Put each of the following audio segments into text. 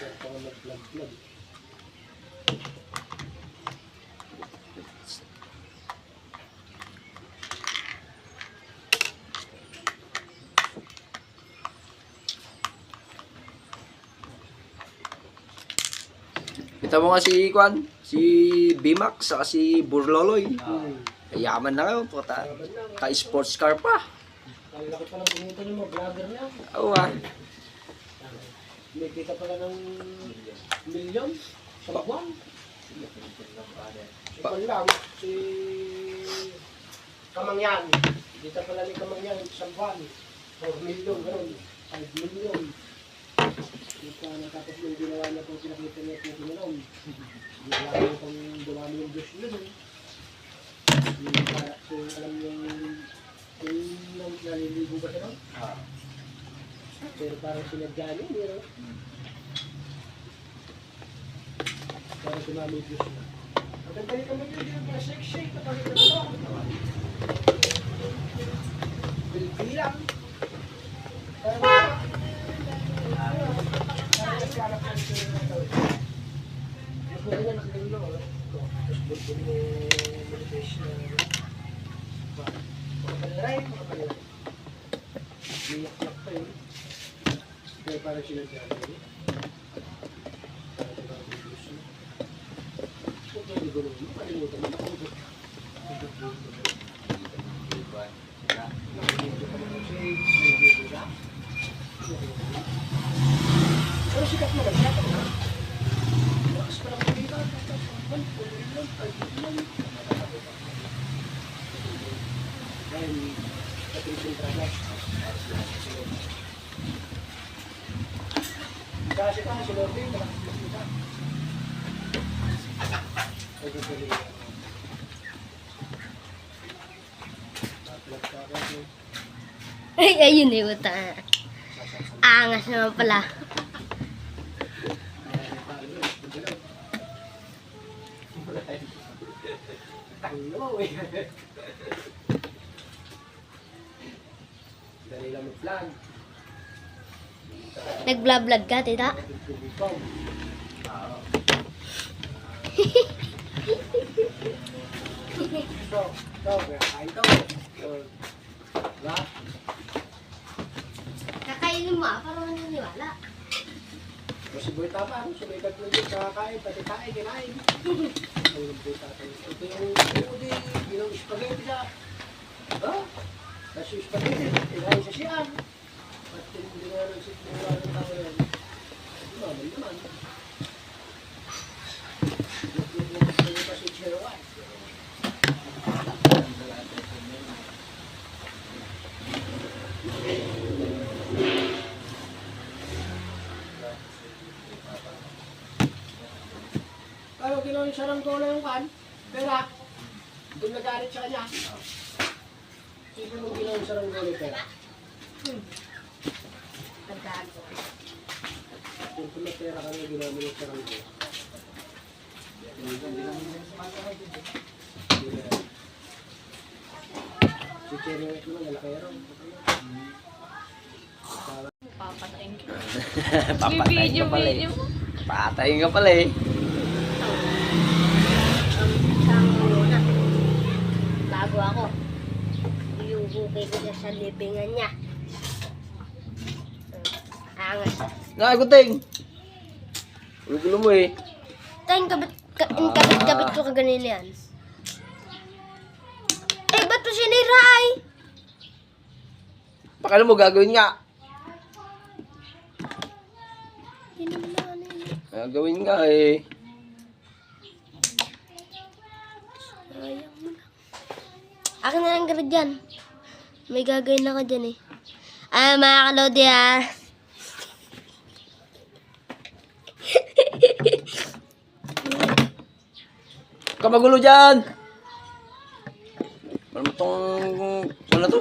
Saan pa nga mag-vlog-vlog? Kita mo nga si Kwan, si Bimax, saka si Burloloy. Hmm. Yaman na kayo, puta. Ka-sports car pa. Ang laki pa ng pinito niyo mo, vlogger na. Oo ah. May kita pala ng milyon sa buwan. Si Pan lang, si Kamangyan. Kita pala ni Kamangyan sa buwan. 4 milyon, gano'n. 5 milyon. Kita natapos yung ginawa niya kung pinakita niya kung ginanon. Wala mo kung dumami yung Diyos yun. eh. Yung para kung alam yung nang- naliligo ba siya nun? Pero parang sinadya niya, no? Parang sumami yung Diyos niya. Ang ganda ni Kamangyan, hindi na para shake-shake kapag ito na Bilbilang. Parang parang nagkalat ng sila ng. Yung po niya nakaganlo, no? Ito, Tapos bulbul mo manifest na makapaliray, makapaliray. Iyak-yak pa yun. Kaya parang sinadya niya. Parang sumami yung Diyos niya. Kung pwede gulong mo, kalimutan mo, nakubot. Nakubot mo. Nakubot ka ng shades, nakubot ka. Pero sikat mo, sikat mo na. Lakas pa lang kumita. One, four million, five million. Dahil, attention tragas. Kasi pa, si Lord, kita. Ay, ayun eh, puta. Angas naman pala. Dali lang mag-vlog. Nag-vlog-vlog ka, tita? Ikaw. Ito, ito, kaya kain to. Ito. Diba? Kakainin mo ah, parang naniniwala. O si Boy Tapa, ano, sumikat na dito, kakakain, pati kain, kinain. Ang ng Boy Tapa. Ito yung udi, yung spaghetti siya. Ha? Yung spaghetti, kinain sa siyang. 今天是五月份，五月份的嘛。White naman, lalakero. Papatayin ka. Papatayin ka pala eh. Papatayin ka pala eh. Bago ako. Bukay ko na sa libingan niya. Angas. Nakaguting. Gulo mo eh. Tayong kabit, ka, kabit-kabit ko kaganina yan. Eh, ba't to sinira ay? Pakala mo gagawin nga. Gagawin nga eh. Akin na lang gara dyan. May gagawin ako dyan eh. Ah, mga kalodi ah. Kamagulo dyan! Ano mo tong... Ano to?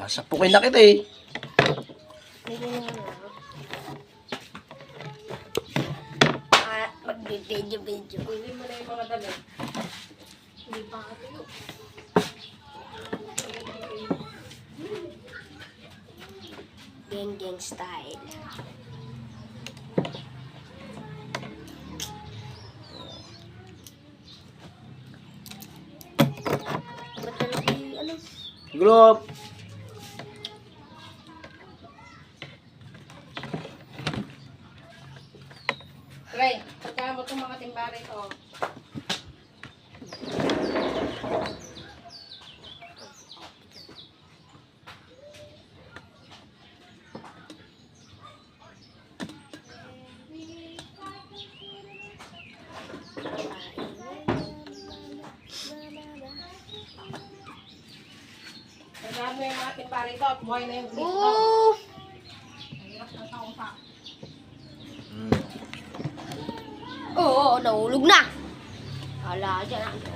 Kasapukin na kita eh. Ah, magbibidyo-video. Hindi mo na yung mga damit. Hindi pa ako tuyo. Gang gang style. এগুলো mo yung mga timbari to, at buhay na yung grip to. Oo. Hirap na taong pa. Mm. Oo, nahulog na. Hala, dyan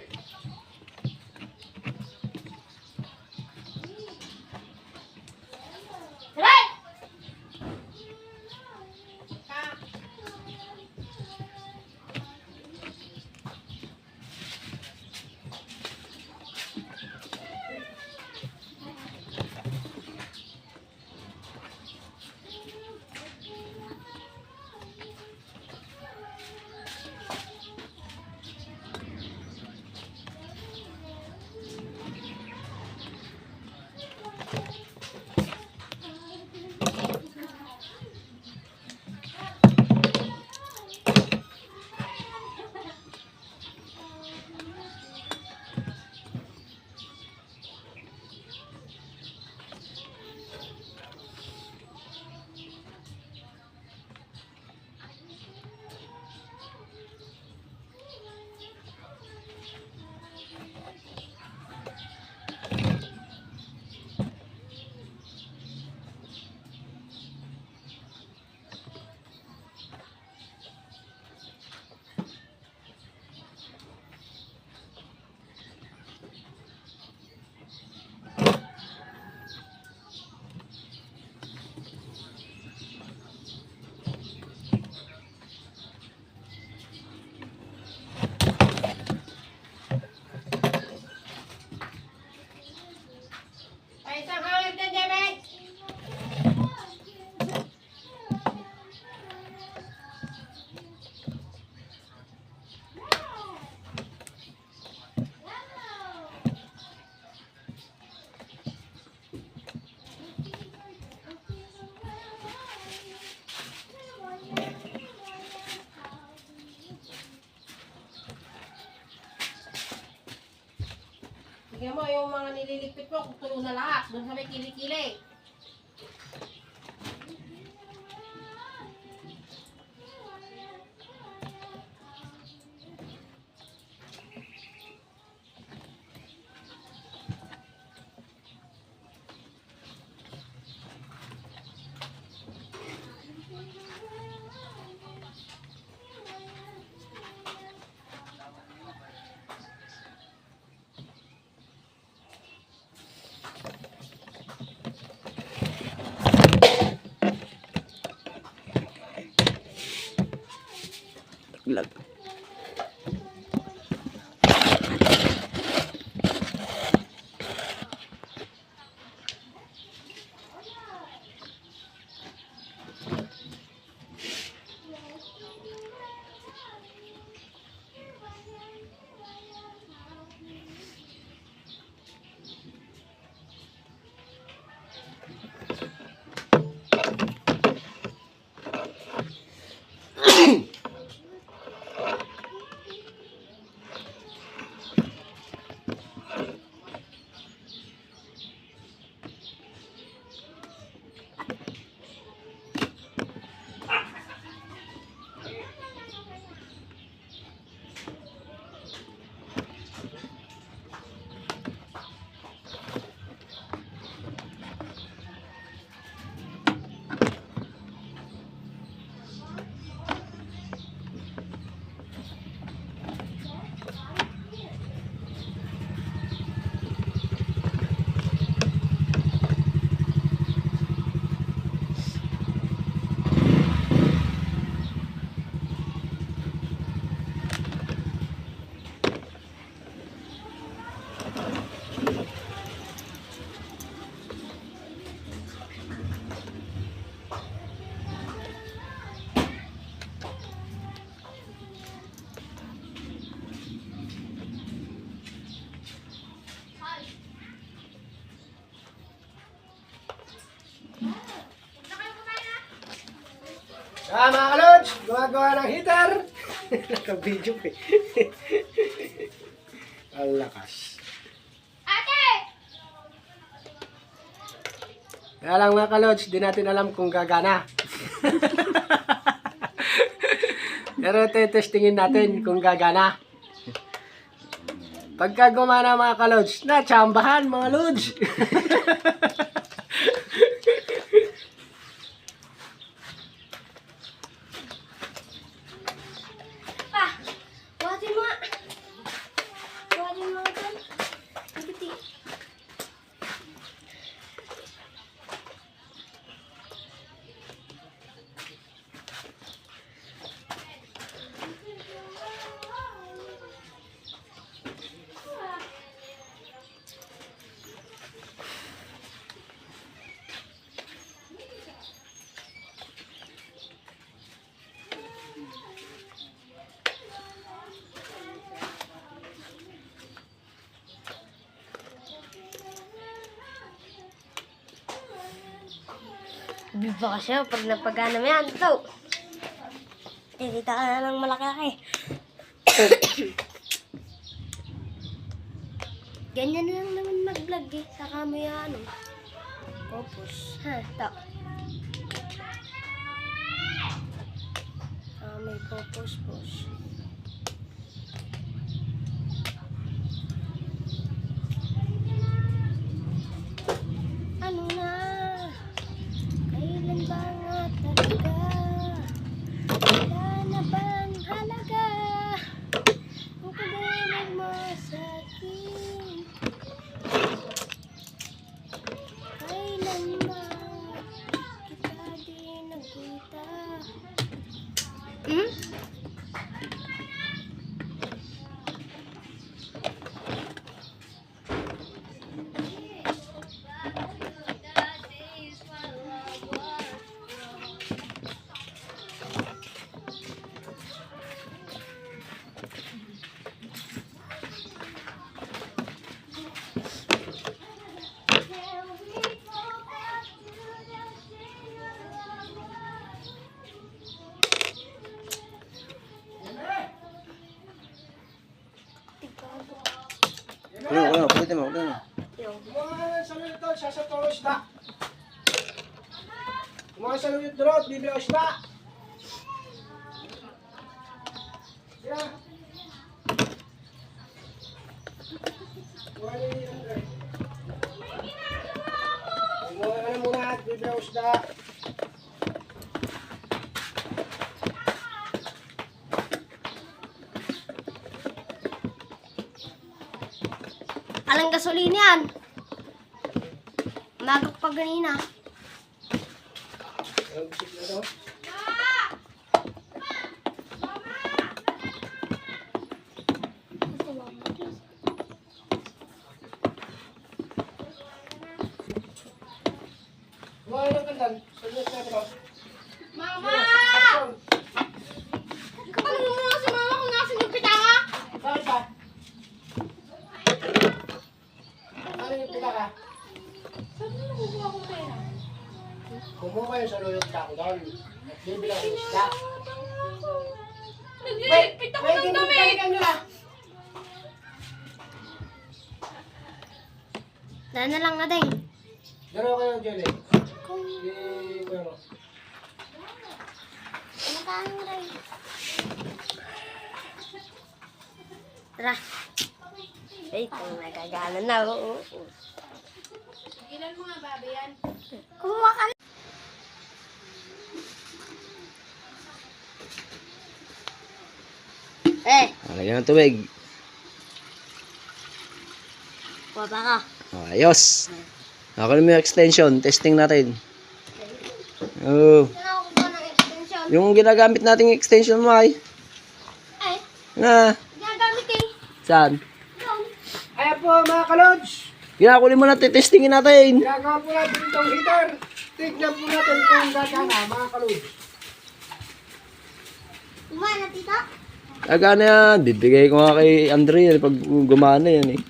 yung mga nililigpit mo, kukulo na lahat. Doon sa may kilikili. Ah, mga kalodge, gumagawa ng heater. Nakabidyo eh. Ang lakas. Ate! Kaya lang mga kalodge, di natin alam kung gagana. Pero testingin natin kung gagana. Pagka gumana mga kalodge, natsambahan mga lodge. Biba ka siya pag napagana mo yan. Ito. Kikita ka na ng malaki-laki. Ganyan lang naman mag-vlog eh. Saka mo yung ano. Focus. Ha, ito. Ah, may focus, Yeah. Isda. Yeah. Kuha ni Andre. Kumuha ka na muna at bibili ang isda. Alang gasolina yan. Magak pa ganina. Ang bisik na to. Kuha ka ng kandan. Sa natin oh. Mama! Kapag mo muna si mama kung nasan yung pitaka? Bakit ba? Ano yung pinaka? Saan mo nakukuha ko pera? Kumuha kayo sa lulot ka ko doon. At bibilang ang isda. Nagliligpit ako ng damit! balikan nyo na. Na lang natin. Dalawa kayo ng jelly. Kung Eh, ano? kumakain rin. Tara. Ay, kung nagagana na. oo. Ilan mo nga babe yan? Kumuha ka na. Eh, Lagyan ng tubig. kuha pa ka. Oh, ayos. Ako na yung extension. Testing natin. Oh. Yung ginagamit nating extension mo ay. Ay, Na. gagamit eh. Saan? Ayan po mga kalods. Ginakuli mo natin. Testingin natin. Ginagawa po natin itong heater. Tignan po natin kung gagana mga kalods. Kumain na tita? Agana yan. Bibigay ko nga kay Andre yan pag gumana yan eh.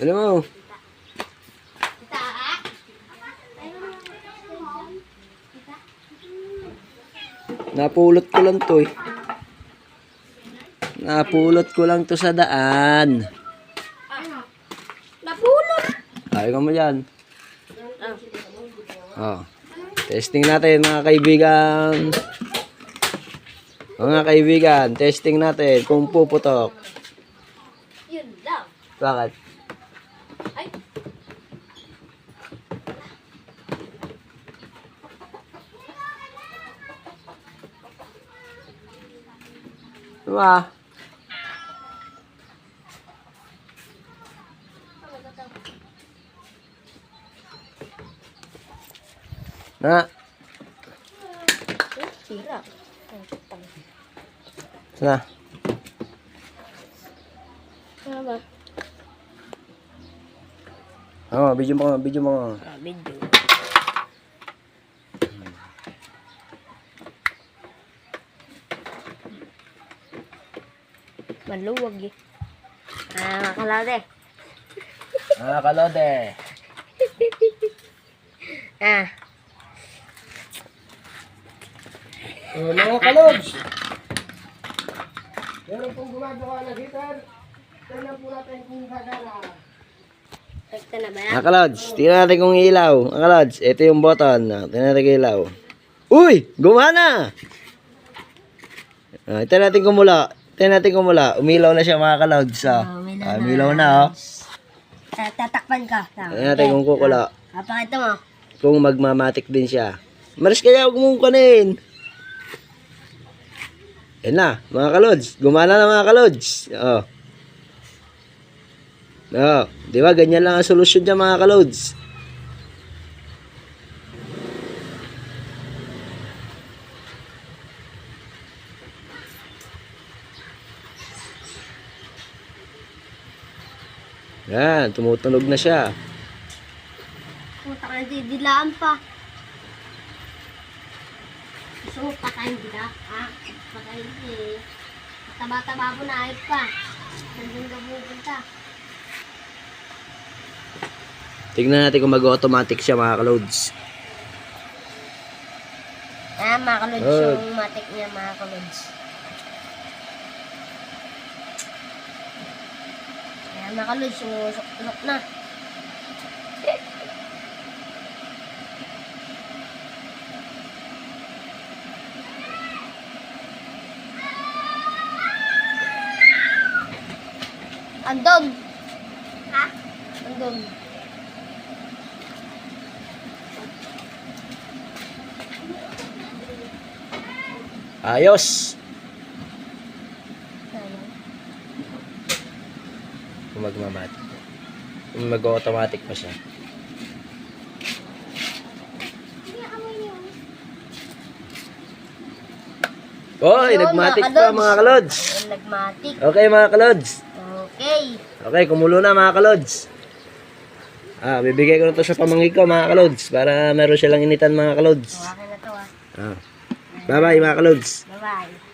Alam mo. Ah? Napulot ko lang to eh. Napulot ko lang to sa daan. Napulot. Ayaw ka mo dyan. Oh. Testing natin mga kaibigan. Mga kaibigan, testing natin kung puputok. Yun lang. Bakit? Ay. Diba? Na, Ano ba? Oh, video mo, video mo. Ah, video. Maluwag eh. Ah, makalade. Ah, kalode. Ah, So, mga kalods. Meron pong gumagawa ng heater. Tignan po natin kung gagana. rekta na ba yan? Mga tingnan natin kung ilaw. Mga kalods, ito yung button. Tingnan natin kung ilaw. Uy! Gumana! Ah, tingnan natin kung mula. Tingnan natin kung mula. Umilaw na siya mga kalods. Ah. Ah, umilaw na. umilaw na oh. Ah, tatakpan ka. Tama. Tingnan natin kung kukula. Papakita mo. Kung magmamatic din siya. Maris kaya huwag mong kanin. Yan na, mga kalods. Gumana na mga kalods. Oo. Oo. Di ba? Ganyan lang ang solusyon niya mga kalods. Yan, tumutunog na siya. Puta ka didilaan pa. Gusto mo patayin kita? Ha? Eh. Taba-taba mo na ayot pa. Nandun ka pupunta. Tignan natin kung mag-automatic siya mga kalods. Ah, mga kalods Oh. yung matik niya mga kalods. Ayan mga kalods, sumusok-usok na. Andon! Ha? Andon. Ayos! Magmamatic. Mag-automatic pa siya. Oy, Yun, nagmatic mga pa kalods. mga kalods. Ayan, nagmatik. Okay mga kalods. Okay. Okay, kumulo na mga kalods. Ah, bibigay ko na to sa pamangkin ko mga kalods para meron silang initan mga kalods. Hawakan na to ah. Ah. Bye-bye mga kalods. Bye-bye.